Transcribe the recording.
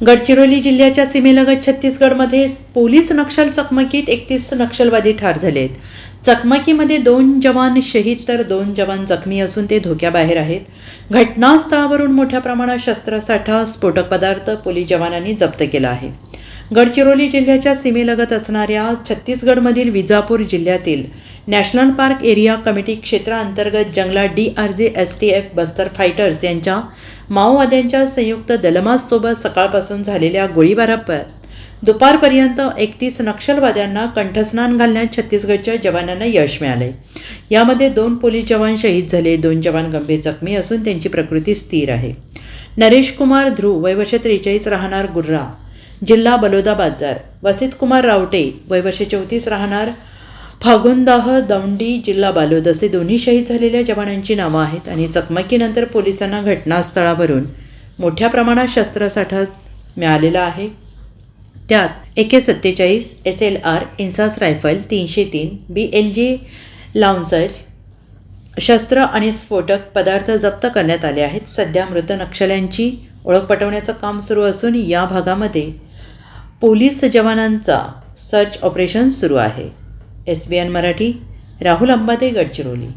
गडचिरोली जिल्ह्याच्या सीमेलगत छत्तीसगडमध्ये पोलीस नक्षल चकमकीत एकतीस नक्षलवादी ठार झाले आहेत चकमकीमध्ये दोन जवान शहीद तर दोन जवान जखमी असून ते धोक्याबाहेर आहेत. घटनास्थळावरून मोठ्या प्रमाणात शस्त्रसाठा स्फोटक पदार्थ पोलीस जवानांनी जप्त केला आहे. गडचिरोली जिल्ह्याच्या सीमेलगत असणाऱ्या छत्तीसगडमधील विजापूर जिल्ह्यातील नॅशनल पार्क एरिया कमिटी क्षेत्राअंतर्गत जंगलात D R G S T F Bastar fighters यांच्या माओवाद्यांच्या संयुक्त दलमाससोबत सकाळपासून झालेल्या गोळीबारापर दुपारपर्यंत एकतीस नक्षलवाद्यांना कंठस्नान घालण्यात छत्तीसगडच्या जवानांना यश मिळाले. यामध्ये दोन पोलीस जवान शहीद झाले दोन जवान गंभीर जखमी असून त्यांची प्रकृती स्थिर आहे. नरेश कुमार ध्रुव वयवर्ष त्रेचाळीस राहणार गुर्रा जिल्हा बलोदा बाजार वसित कुमार रावटे वयवर्ष चौतीस राहणार फागुनदाह दौंडी जिल्हा बालोद असे दोन्ही शहीद झालेल्या जवानांची नावं आहेत आणि चकमकीनंतर पोलिसांना घटनास्थळावरून मोठ्या प्रमाणात शस्त्रसाठा मिळालेला आहे. त्यात ए के सत्तेचाळीस S L R INSAS rifle तीनशे तीन बी एल जी लाउन्सर शस्त्र आणि स्फोटक पदार्थ जप्त करण्यात आले आहेत. सध्या मृत नक्षल्यांची ओळख पटवण्याचं काम सुरू असून या भागामध्ये पोलीस जवानांचा सर्च ऑपरेशन सुरू आहे. S B N Marathi Rahul Ambate Gadchiroli